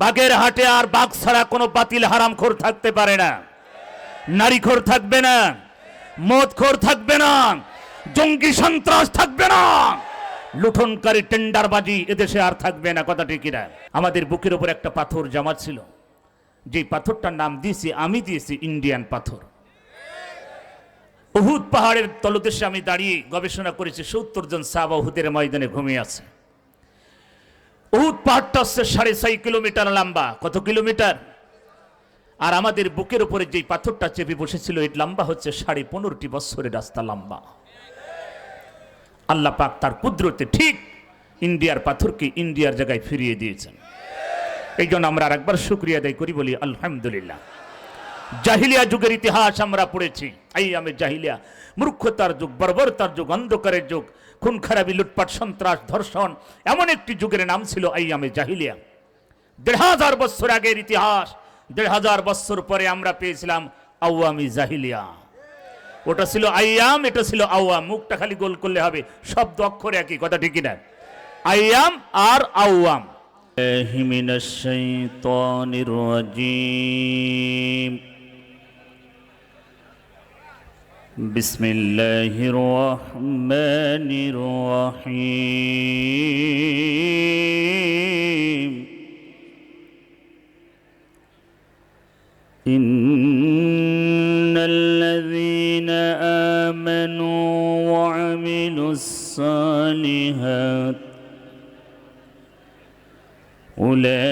বাগের হাটে আর বাঘ ছাড়া কোনো বাতিল হারামখোর থাকতে পারে না। নারীখোর থাকবে না মদ মদখোর থাকবে না, জঙ্গি সন্ত্রাস থাকবে না। লুঠনকারী টেন্ডারবাজি এদেশে আর থাকবে না, কথা ঠিকিরা আমাদের বুকের উপর একটা পাথর জামা ছিল। যে পাথরটার নাম দিয়েছি, আমি দিয়েছি ইন্ডিয়ান পাথর। উহুদ পাহাড়ের তলদেশে আমি দাঁড়িয়ে গবেষণা করেছি, সত্তর জন সাহাবা উহুদের ময়দানে ঘুমিয়ে আছে। উহুদ পাহাড়টা হচ্ছে সাড়ে ছয় কিলোমিটার লম্বা। কত কিলোমিটার? আর আমাদের বুকের উপরে যেই পাথরটা চেপে বসেছিল, এর লম্বা হচ্ছে সাড়ে পনেরোটি বছরের রাস্তা লম্বা। আল্লাহ পাক তার কুদরতে ঠিক ইন্ডিয়ার পাথরকে ইন্ডিয়ার জায়গায় ফিরিয়ে দিয়েছেন। এই জন্য আমরা আর একবার শুক্রিয়া আদায় করি, বলি আলহামদুলিল্লাহ। জাহিলিয়া যুগের ইতিহাস আমরা পড়েছি। এই আমি জাহিলিয়া, মূর্খতার যুগ, বর্বরতার যুগ, অন্ধকারের যুগ খুন খারাপি লুটপাট সন্ত্রাস ধর্ষণ এমন একটি যুগের নাম ছিল এই আমি জাহিলিয়া দেড় হাজার বছর আগের ইতিহাস দেড় হাজার বছর পরে আমরা পেয়েছিলাম আওয়ামী জাহিলিয়া ওটা ছিল আইয়াম এটা ছিল আওয়াম মুখটা খালি গোল করলে হবে শব্দ অক্ষরে একই কথা ঠিকই না আইয়াম আর আওয়াম من الشيطان الرجيم بسم الله الرحمن الرحيم. إن الذين آمنوا وعملوا الصالحات أولئك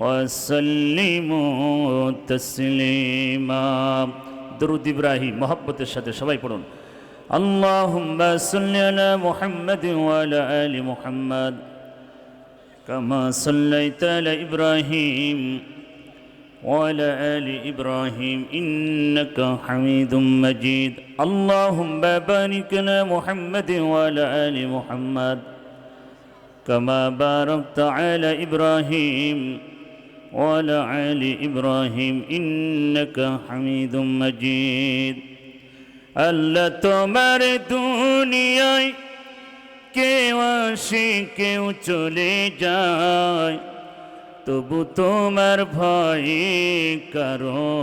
وسلموا تسليما درود إبراهيم محبة الشهد সবাই পড়ুন اللهم صل على محمد وعلى آل محمد كما صليت على إبراهيم وعلى آل إبراهيم إنك حميد مجيد اللهم بارك على محمد وعلى آل محمد كما باركت على إبراهيم وعلى آل إبراهيم إنك حميد مجيد আল্লাহ তোমার দুনিয়ায় কেউ আসে কেউ চলে যায় তবু তোমার ভয়ে কারো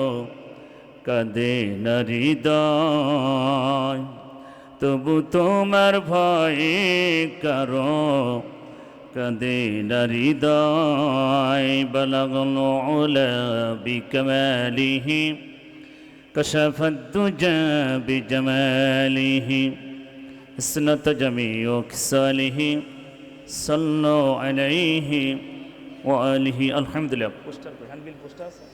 কাঁদে হৃদয় তবু তোমার ভয়ে কারো কাঁদে হৃদয় বলগল ওলা বিকমালিহি كشف الدجى بجماله اسنت جميع كساله صلوا عليه وآله الحمد لله পোস্টার কই হ্যান্ডবিল পোস্টার আছে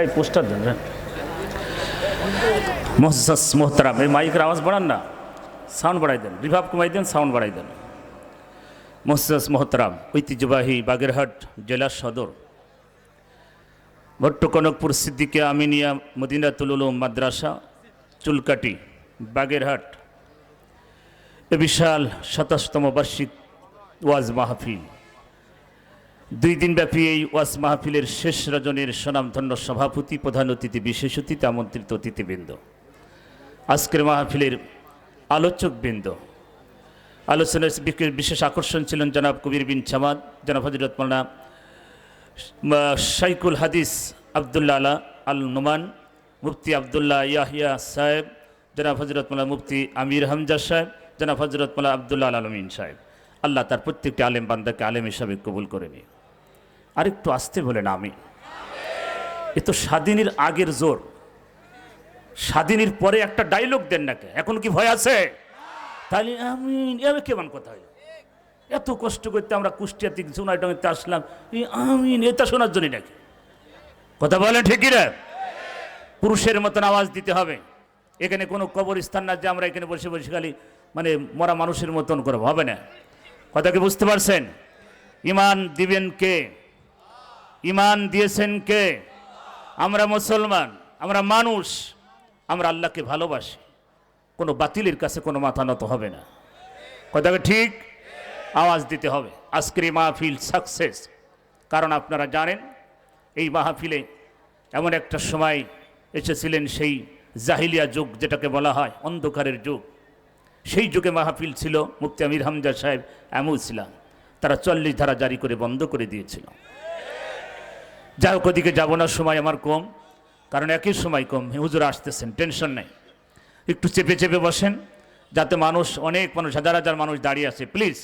এই পোস্টার দেন রে মোহসাস মোহতারাম। এই মাইকের আওয়াজ বাড়ান না, সাউন্ড বাড়াই দেন, রিভাব কমাই দেন, সাউন্ড বাড়াই দেন। মোহসাস মোহতারাম, ঐতিহ্যবাহী বাগেরহাট জেলা সদর। ভট্ট কনকপুর সিদ্দিকে আমিনিয়া মদিনাতুল উলুম মাদ্রাসা, চুলকাটি, বাগেরহাট। এ বিশাল সাতাশতম বার্ষিক ওয়াজ মাহফিল। দুই দিনব্যাপী এই ওয়াস মাহফিলের শেষ রজনের স্বনামধন্য সভাপতি, প্রধান অতিথি, বিশেষ অতিথি, আমন্ত্রিত অতিথিবৃন্দ। আজকের মাহফিলের আলোচকবৃন্দ। আলোচনার বিশেষ আকর্ষণ ছিলেন জনাব কবির বিন জামাত জনাব হজরত মাল্লা শাইকুল হাদিস আবদুল্লা আলা আল নুমান মুফতি আবদুল্লাহ ইয়াহিয়া সাহেব, জনাব হজরত মাল্লা মুফতি আমির হামজা সাহেব, জনাব হজরত মাল্লা আবদুল্লাহ আল আলমিন সাহেব। আল্লাহ তার প্রত্যেকটি আলেম বান্দাকে আলেম হিসাবে কবুল করে নিয়ে। আরেকটু আসতে বলেন আমি এ তো স্বাধীনের আগের জোর। স্বাধীনের পরে একটা ডায়লগ দেন নাকি এখন কি ভয় আছে? তাহলে আমি এভাবে কেমন কথা হইল? এত কষ্ট করতে আমরা কুষ্টিয়া থেকে সোনাইডাঙ্গিতে আসলাম। এই আমি এটা শোনার জন্য নাকি? কথা বলেন ঠিকই রে পুরুষের মতন আওয়াজ দিতে হবে। এখানে কোনো কবরস্থান না যে আমরা এখানে বসে বসে খালি মানে মরা মানুষের মতন করব হবে না। কথা কি বুঝতে পারছেন? ইমান দিবেন কে? ইমান দিয়েছেন কে? আমরা মুসলমান, আমরা মানুষ, আমরা আল্লাহকে ভালোবাসি। কোনো বাতিলের কাছে কোনো মাথা নত হবে না। কথাকে ঠিক? আওয়াজ দিতে হবে। আজকের এই মাহফিল সাকসেস কারণ আপনারা জানেন, এই মাহফিলে এমন একটা সময় এসেছিলেন সেই জাহিলিয়া যুগ, যেটাকে বলা হয় অন্ধকারের যুগ। সেই যুগে মাহফিল ছিল মুফতি আমির হামজা সাহেব এমন ছিলাম। তারা চল্লিশ ধারা জারি করে বন্ধ করে দিয়েছিল। যাই হোক, ওদিকে যাব না, সময় আমার কম। কারণ একই সময় কম। হুজুর আসতেছেন, টেনশন নেই। একটু চেপে চেপে বসেন, যাতে মানুষ, অনেক মানুষ, হাজার হাজার মানুষ দাঁড়িয়ে আছে। প্লিজ,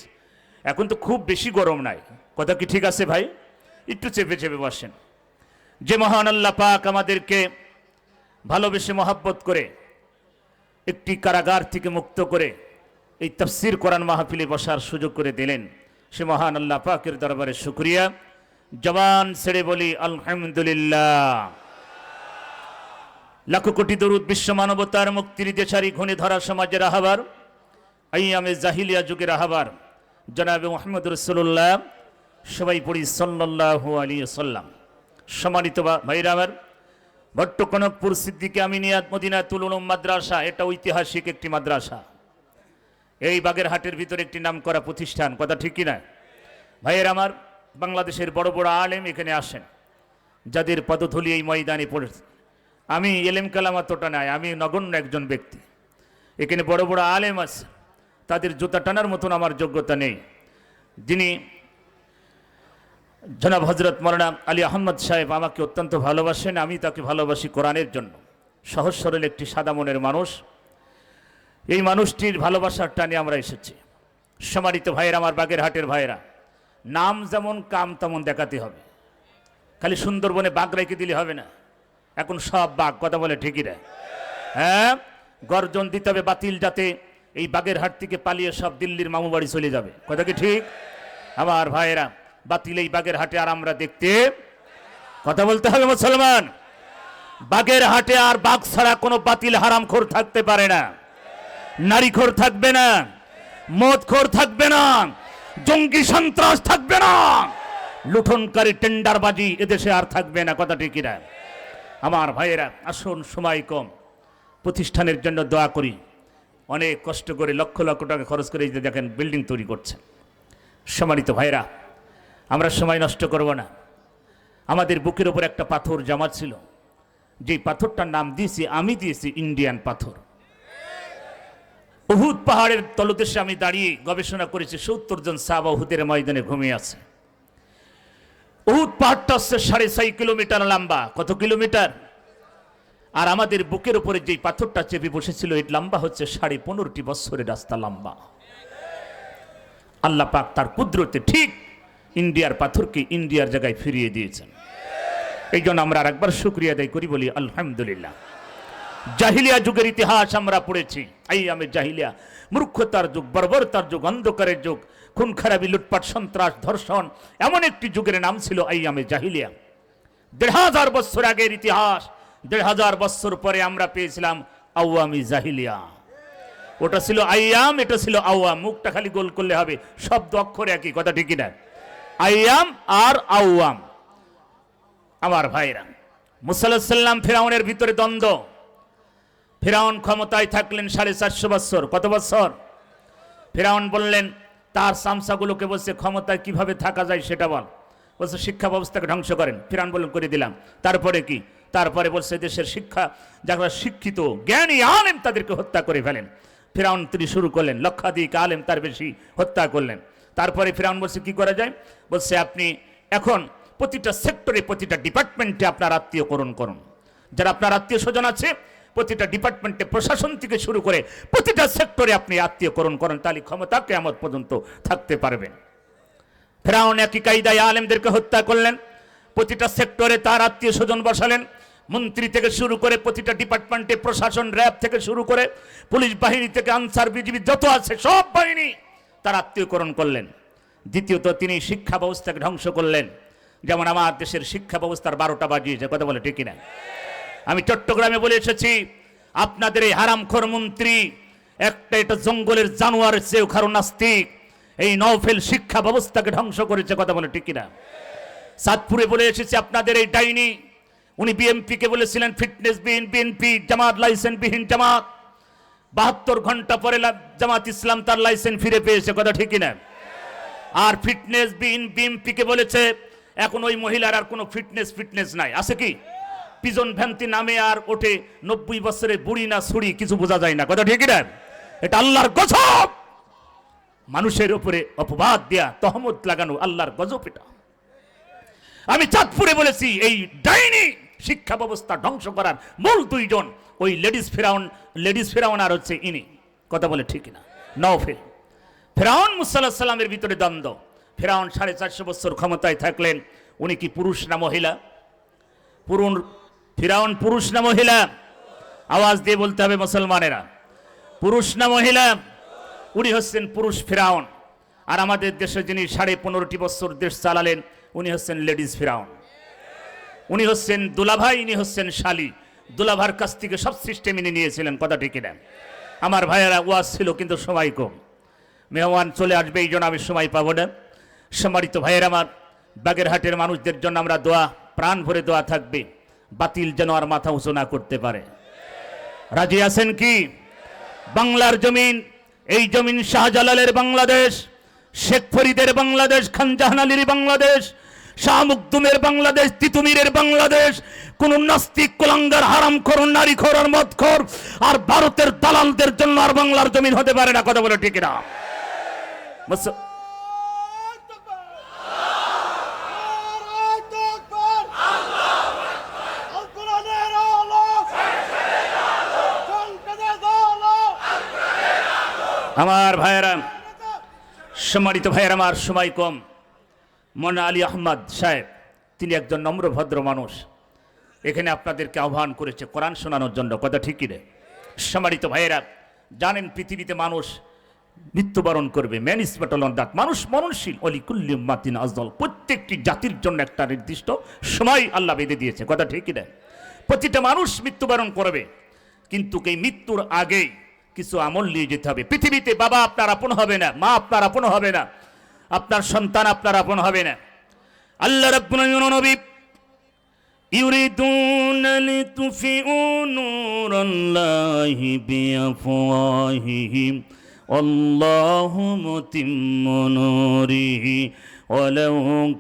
এখন তো খুব বেশি গরম নাই। কথা কি ঠিক আছে ভাই? একটু চেপে চেপে বসেন। যে মহান আল্লাহ পাক আমাদেরকে ভালোবেসে মহাব্বত করে, একটি কারাগার থেকে মুক্ত করে এই তফসির কোরআন মাহফিলে বসার সুযোগ করে দিলেন সে মহান আল্লাহ পাকের দরবারে শুক্রিয়া। জবান ছেড়ে বলি, আলহামদুলিল্লাহ। লাখো কোটি দরুদ বিশ্ব মানবতার মুক্তির দেশারি ঘনে ধরা সমাজের আহ্বার আইয়ামে জাহিলিয়া যুগের আহ্বার জনাবে মোহাম্মদ রসুল্লাহ সবাই পড়ি, সাল্লাল্লাহু আলী সাল্লাম সম্মানিত ভাইরা আমার, ভট্ট কনকপুর সিদ্দিকে আমিনিয়াত মদিনা তুলুলুম মাদ্রাসা, এটা ঐতিহাসিক একটি মাদ্রাসা। এই বাগেরহাটের ভিতরে একটি নাম করা প্রতিষ্ঠান, কথা ঠিক কিনা? ভাইয়ের আমার বাংলাদেশের বড় বড় আলেম এখানে আসেন। যাদের পদধূলি এই ময়দানে পড়েছে। আমি এলেম কালাম অতটা নাই, আমি নগণ্য একজন ব্যক্তি। এখানে বড় বড় আলেম আছে। তাদের জুতা টানার মতন আমার যোগ্যতা নেই। যিনি জনাব হজরত মৌলানা আলী আহমদ সাহেব আমাকে অত্যন্ত ভালোবাসেন, আমি তাকে ভালোবাসি কোরআনের জন্য। সহজ সরল একটি সাদা মনের মানুষ। এই মানুষটির ভালোবাসার টানে আমরা এসেছি। সম্মানিত ভাইয়েরা, আমার বাগের হাটের ভাইয়েরা নাম যেমন কাম তেমন দেখাতে হবে। খালি সুন্দরবনে বাঘ রেখে দিলে হবে না। এখন সব বাঘ কথা বলে ঠিকই রে। হ্যাঁ গর্জন দিতে হবে বাতিল যাতে এই বাগের হাট থেকে পালিয়ে সব দিল্লির মামু বাড়ি চলে যাবে। কথা কি ঠিক? আমার ভাইয়েরা, বাতিল এই বাগের হাটে আর আমরা দেখতে কথা বলতে হবে মুসলমান। বাগের হাটে আর বাঘ ছাড়া কোনো বাতিল হারাম হারামখোর থাকতে পারে না। নারীখোর থাকবে না। মদ মদখোর থাকবে না। জঙ্গি সন্ত্রাস থাকবে না। লুঠনকারী টেন্ডারবাজি এদেশে আর থাকবে না, কথা ঠিকিরা আমার ভাইয়েরা, আসুন সময় কম। প্রতিষ্ঠানের জন্য দোয়া করি। অনেক কষ্ট করে লক্ষ লক্ষ টাকা খরচ করে যে দেখেন বিল্ডিং তৈরি করছেন। সম্মানিত ভাইরা আমরা সময় নষ্ট করব না। আমাদের বুকের ওপর একটা পাথর জামা ছিল। যেই পাথরটার নাম দিয়েছি, আমি দিয়েছি ইন্ডিয়ান পাথর। উহুদ পাহাড়ের তলদেশে আমি দাঁড়িয়ে গবেষণা করেছি, সত্তর জন সাবা উহুদের ময়দানে ঘুমিয়ে আছে। উহুদ পাহাড়টা হচ্ছে সাড়ে ছয় কিলোমিটার লম্বা। কত কিলোমিটার? আর আমাদের বুকের উপরে যে পাথরটা চেপে বসেছিল এই লম্বা হচ্ছে সাড়ে পনেরোটি বছরের রাস্তা লম্বা। আল্লাহ পাক তার কুদরতে ঠিক ইন্ডিয়ার পাথরকে ইন্ডিয়ার জায়গায় ফিরিয়ে দিয়েছেন। এই জন্য আমরা আরেকবার শুক্রিয়া আদায় করি, বলি আলহামদুলিল্লাহ। জাহিলিয়া যুগের ইতিহাস আমরা পড়েছি। এই আমি জাহিলিয়া। মূর্খতার যুগ, বর্বরতার যুগ, অন্ধকারের যুগ খুন খারাপি লুটপাট, সন্ত্রাস, ধর্ষণ, এমন একটি যুগের নাম ছিল এই আমি জাহিলিয়া। দেড় হাজার বছর আগের ইতিহাস, দেড় হাজার বছর পরে আমরা পেয়েছিলাম আওয়ামী জাহিলিয়া। ওটা ছিল আইয়াম, এটা ছিল আওয়াম। মুখটা খালি গোল করলে হবে, শব্দ অক্ষর একই, কথা ঠিকই না আইয়াম আর আওয়াম। আমার ভাইরা মুসাল্লাম ফেরাউনের ভিতরে দ্বন্দ্ব। ফেরাউন ক্ষমতায় থাকলেন সাড়ে চারশো বছর। কত বছর? ফেরাউন বললেন, তার সামসাগুলোকে বলছে, ক্ষমতায় কীভাবে থাকা যায় সেটা বল। বলছে, শিক্ষা ব্যবস্থাকে ধ্বংস করেন। ফেরাউন বললেন, করে দিলাম। তারপরে কি? তারপরে বলছে দেশের শিক্ষা, যারা শিক্ষিত, জ্ঞানী আলেম তাদেরকে হত্যা করে ফেলেন। ফেরাউন তিনি শুরু করলেন, লক্ষাধিক আলেম তার বেশি হত্যা করলেন। তারপরে ফেরাউন বলছে, কি করা যায়? বলছে, আপনি এখন প্রতিটা সেক্টরে প্রতিটা ডিপার্টমেন্টে আপনার আত্মীয়করণ করুন। যারা আপনার আত্মীয় স্বজন আছে প্রতিটা ডিপার্টমেন্টে প্রশাসন থেকে শুরু করে প্রতিটা সেক্টরে আপনি আত্মীয়করণ করেন, তাহলে ক্ষমতা কেমন পর্যন্ত থাকতে পারবেন ফেরাউন একই কায়দায় আলেমদেরকে হত্যা করলেন, প্রতিটা সেক্টরে তার আত্মীয় স্বজন বসালেন, মন্ত্রী থেকে শুরু করে প্রতিটা ডিপার্টমেন্টে প্রশাসন র্যাব থেকে শুরু করে পুলিশ বাহিনী থেকে আনসার বিজিবি যত আছে সব বাহিনী তার আত্মীয়করণ করলেন। দ্বিতীয়ত তিনি শিক্ষা ব্যবস্থাকে ধ্বংস করলেন। যেমন আমার দেশের শিক্ষা ব্যবস্থার বারোটা বাজিয়েছে, কথা বলে ঠিকই না আমি চট্টগ্রামে বলে এসেছি, আপনাদের এই হারামখর মন্ত্রী, একটা এটা জঙ্গলের জানোয়ার চেয়েও খারো নাস্তিক, এই নওফেল শিক্ষা ব্যবস্থাকে ধ্বংস করেছে কথা বলে, ঠিক কিনা? সাতপুরে বলে এসেছি, আপনাদের এই ডাইনি, উনি বিএমপি কে বলেছিলেন, ফিটনেস বিহীন বিএনপি, জামাত লাইসেন্স বিহীন জামাত। বাহাত্তর ঘণ্টা পরে জামাত ইসলাম তার লাইসেন্স ফিরে পেয়েছে, কথা ঠিক কিনা? আর ফিটনেস বিহীন বিএমপি কে বলেছে, এখন ওই মহিলার আর কোনো ফিটনেস ফিটনেস নাই, আছে কি? পিজন ভ্যান্তি নামে আর ওঠে নব্বই বছরের বুড়ি না ছুরি কিছু বোঝা যায় না। কথা ঠিক না এটা আল্লাহর গজব! মানুষের উপরে অপবাদ দেয়া, তহমত লাগানো আল্লাহর গজব এটা। আমি চাঁদপুরে বলেছি, এই ডাইনি শিক্ষা ব্যবস্থা ধ্বংস করার মূল দুইজন, ওই লেডিস ফেরাউন লেডিস ফেরাউন আর হচ্ছে ইনি। কথা বলে ঠিক না নওফেল ফেরাউন মুসাল্লাহ সাল্লামের ভিতরে দ্বন্দ্ব। ফেরাউন সাড়ে চারশো বছর ক্ষমতায় থাকলেন, উনি কি পুরুষ না মহিলা? পুরুন ফিরাউন পুরুষ না মহিলা? আওয়াজ দিয়ে বলতে হবে মুসলমানেরা। পুরুষ না মহিলা? উনি হচ্ছেন পুরুষ ফিরাউন। আর আমাদের দেশে যিনি সাড়ে পনেরোটি বছর দেশ চালালেন, উনি হচ্ছেন লেডিস ফিরাউন। উনি হচ্ছেন দুলাভাই, ইনি হচ্ছেন শালি। দুলাভার কাছ থেকে সব সিস্টেম ইনি নিয়েছিলেন, কথা ঠিক না আমার ভাইয়েরা, ওয়াজ ছিল কিন্তু সময় কম। মেহমান চলে আসবে, এই জন্য আমি সময় পাবো না। সম্মানিত ভাইয়ের আমার, বাগেরহাটের মানুষদের জন্য আমরা দোয়া, প্রাণ ভরে দোয়া থাকবে। বাতিল যেন আর মাথা উঁচু না করতে পারে। রাজি আছেন কি? বাংলার জমিন, এই জমিন শাহজালালের বাংলাদেশ, শেখ ফরিদের বাংলাদেশ খান জাহান আলীর বাংলাদেশ, শাহ মুকদুমের বাংলাদেশ, তিতুমিরের বাংলাদেশ, কোন নাস্তিক কুলাঙ্গার হারাম খর নারী খর আর মদ খর আর ভারতের দালালদের জন্য আর বাংলার জমিন হতে পারে না, কথা বলে ঠিক না আমার ভাইয়েরা, সম্মানিত ভাইয়ের, আমার সময় কম। মনা আলী আহমদ সাহেব, তিনি একজন নম্র ভদ্র মানুষ। এখানে আপনাদেরকে আহ্বান করেছে কোরআন শোনানোর জন্য। কথা ঠিকই রে? সম্মানিত ভাইয়েরা, জানেন পৃথিবীতে মানুষ মৃত্যুবরণ করবে, ম্যান ইস দাঁত মানুষ মরণশীল অলি কুল্লি মাতিন আজদল প্রত্যেকটি জাতির জন্য একটা নির্দিষ্ট সময় আল্লাহ বেঁধে দিয়েছে। কথা ঠিকই রে? প্রতিটা মানুষ মৃত্যুবরণ করবে, কিন্তু এই মৃত্যুর আগেই কিছু আমল নিয়ে যেতে হবে পৃথিবীতে বাবা আপনার আপন হবে না মা আপনার আপন হবে না আপনার সন্তান আপনার আপন হবে না আল্লাহ রাব্বুল আলামিন নবী يريدون ليطفئوا نور الله بأفواههم والله متم نوره ولو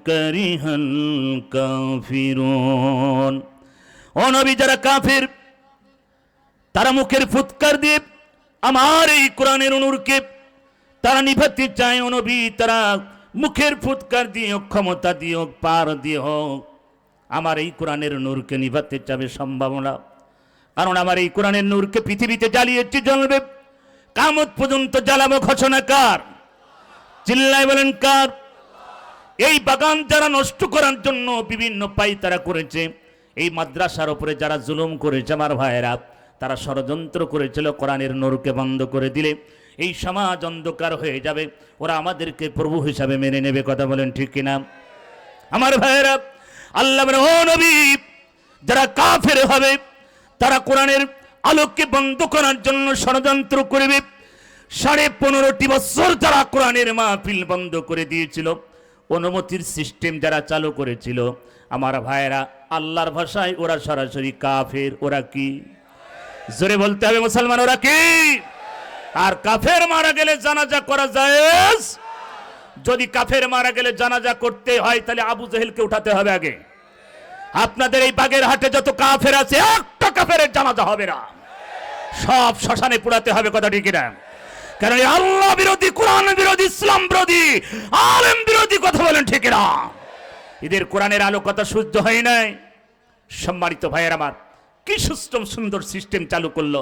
كره الكافرون ও নবী যারা কাফির তারা মুখের ফুৎকার দিয়ে আমার এই কোরআনের অনুরকে তারা নিভাতে চায় ও নবী তারা মুখের ফুৎকার দিয়ে হোক, ক্ষমতা দিয়ে হোক পার দিয়ে হোক আমার এই কোরআনের নূরকে নিভাতে চাবে সম্ভাবনা। কারণ আমার এই কোরআনের নূরকে পৃথিবীতে জ্বালিয়েছে জ্বলবে। কামত পর্যন্ত জ্বালাবো ঘোষণা কার? চিল্লায় বলেন কার? এই বাগান যারা নষ্ট করার জন্য বিভিন্ন পাই তারা করেছে এই মাদ্রাসার উপরে যারা জুলুম করেছে আমার ভাইয়েরা তারা ষড়যন্ত্র করেছিল, কোরআনের নূরকে বন্ধ করে দিলে। এই সমাজ অন্ধকার হয়ে যাবে। ওরা আমাদেরকে প্রভু হিসাবে মেনে নেবে, কথা বলেন ঠিক কিনা? আমার ভাইয়েরা, আল্লাহ ও নবী, যারা কাফের হবে, তারা কোরআনের আলোককে বন্ধ করার জন্য ষড়যন্ত্র করবে। সাড়ে পনেরোটি বছর যারা কোরআনের মাহফিল বন্ধ করে দিয়েছিল। অনুমতির সিস্টেম যারা চালু করেছিল, আমার ভাইয়েরা, আল্লাহর ভাষায় ওরা সরাসরি কাফের, ওরা কি? জোরে বলতে হবে মুসলমান ওরা কি? আর কাফের মারা গেলে জানাজা করা যায় যদি কাফের মারা গেলে জানাজা করতে হয়, তাহলে আবু জেহেলকে উঠাতে হবে আগে। আপনাদের এই বাগের হাটে যত কাফের আছে, একটা কাফের জানাজা হবে না। সব শ্মশানে পোড়াতে হবে কথা ঠিক না কারণ আল্লাহ বিরোধী, কোরআন বিরোধী, ইসলাম বিরোধী, আলেম বিরোধী কথা বলেন ঠিক না এদের কোরআনের আলো কথা শুদ্ধ হয় নাই। সম্মানিত ভাইয়ের আমার কি সুস্থম সুন্দর সিস্টেম চালু করল?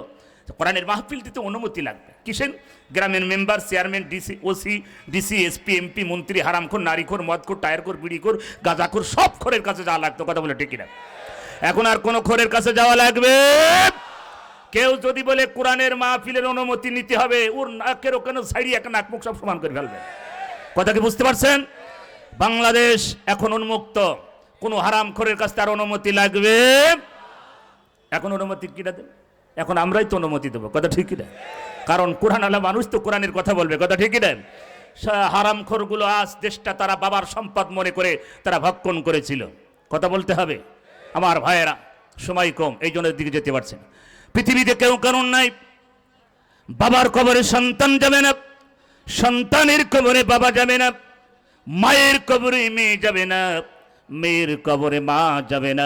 কোরআনের মাহফিল দিতে অনুমতি লাগবে। কিসেন গ্রামের member chairman DC OC DC SP MP মন্ত্রী, হারামখোর, নারীখোর, মদখোর, টায়ারখোর, বিড়িখোর, গাঁজাখোর, সব খোরের কাছে যাওয়া লাগতো। কথা বলে ঠিকই না এখন আর কোনো খোরের কাছে যাওয়া লাগবে? কেউ যদি বলে কোরআনের মাহফিলের অনুমতি নিতে হবে, ওর নাকের ওখানে সাইডি একটা নাক মুখ সব সমান করে ফেলবে। কথা কি বুঝতে পারছেন? বাংলাদেশ এখন উন্মুক্ত। কোনো হারাম খোরের কাছে তার অনুমতি লাগবে? এখন অনুমতি কিনা দেবে এখন আমরাই তো অনুমতি দেবো, কথা ঠিক কিনা কারণ কোরআন আলা মানুষ তো কোরআনের কথা বলবে, কথা ঠিক কিনা হারাম খোরগুলো আজ দেশটা তারা বাবার সম্পদ মনে করে তারা ভক্ষণ করেছিল। কথা বলতে হবে। আমার ভাইয়েরা, সময় কম, এই জন্য দিকে যেতে পারছেন পৃথিবীতে কেউ কারণ নাই। বাবার কবরে সন্তান যাবে না, সন্তানের কবরে বাবা যাবে না, মায়ের কবরে মেয়ে যাবে না, মেয়ের কবরে মা যাবে না।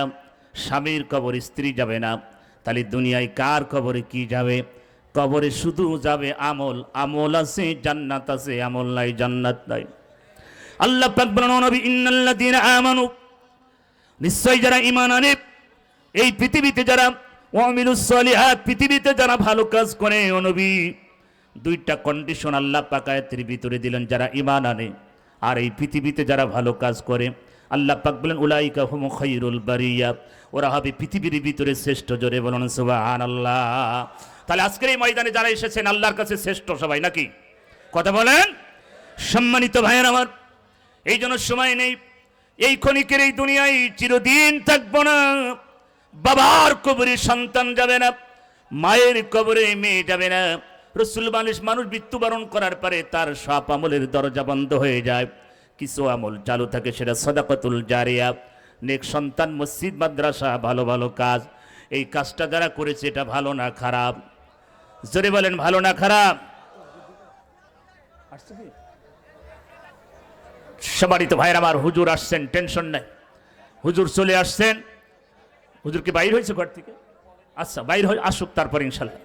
স্বামীর কবরে স্ত্রী যাবে না। তাহলে দুনিয়ায় কার কবরে কি যাবে? কবরে শুধু যাবে আমল। আমল আছে, জান্নাত আছে, আমল নাই, জান্নাত নাই। আল্লাহ পাক বলেন, "ও নবী, ইন্নাল্লাযীনা আমানু। নিশ্চয়ই যারা ঈমান আনে, এই পৃথিবীতে যারা ওয়ামিলুস সলিহাত, পৃথিবীতে যারা ভালো কাজ করে, ও নবী, দুইটা কন্ডিশন আল্লাহ পাকায়াতের ভিতরে দিলেন, যারা ঈমান আনে। আর এই পৃথিবীতে যারা ভালো কাজ করে আল্লাহ পাক বলেন, উলাইকা হুম খৈরুল বারিয়া। ওরা হবে পৃথিবীর ভিতরে শ্রেষ্ঠ জোরে বলুন, সুবহানাল্লাহ। তাহলে আজকের এই ময়দানে যারা এসেছেন, আল্লাহর কাছে শ্রেষ্ঠ সবাই নাকি? কথা বলেন? সম্মানিত ভাইয়ের আমার, এই জন্য সময় নেই। এই ক্ষণিকের এই দুনিয়ায় চিরদিন থাকব না। বাবার কবরে সন্তান যাবে না, মায়ের কবরে মেয়ে যাবে না। রসুল মানুষ মানুষ মৃত্যুবরণ করার পরে তার সব আমলের দরজা বন্ধ হয়ে যায়। কিছু আমল চালু থাকে সেটা সদাকতুল জারিয়া। নেক সন্তান মসজিদ মাদ্রাসা ভালো ভালো কাজ। এই কাজটা যারা করেছে এটা ভালো না খারাপ? জোরে বলেন ভালো না খারাপ? সবারই তো ভাইয়ের আমার হুজুর আসছেন টেনশন নাই। হুজুর চলে আসছেন। হুজুর কি বাইর হয়েছে ঘর থেকে? আচ্ছা বাইর হয়ে আসুক তারপর ইনশাল্লাহ।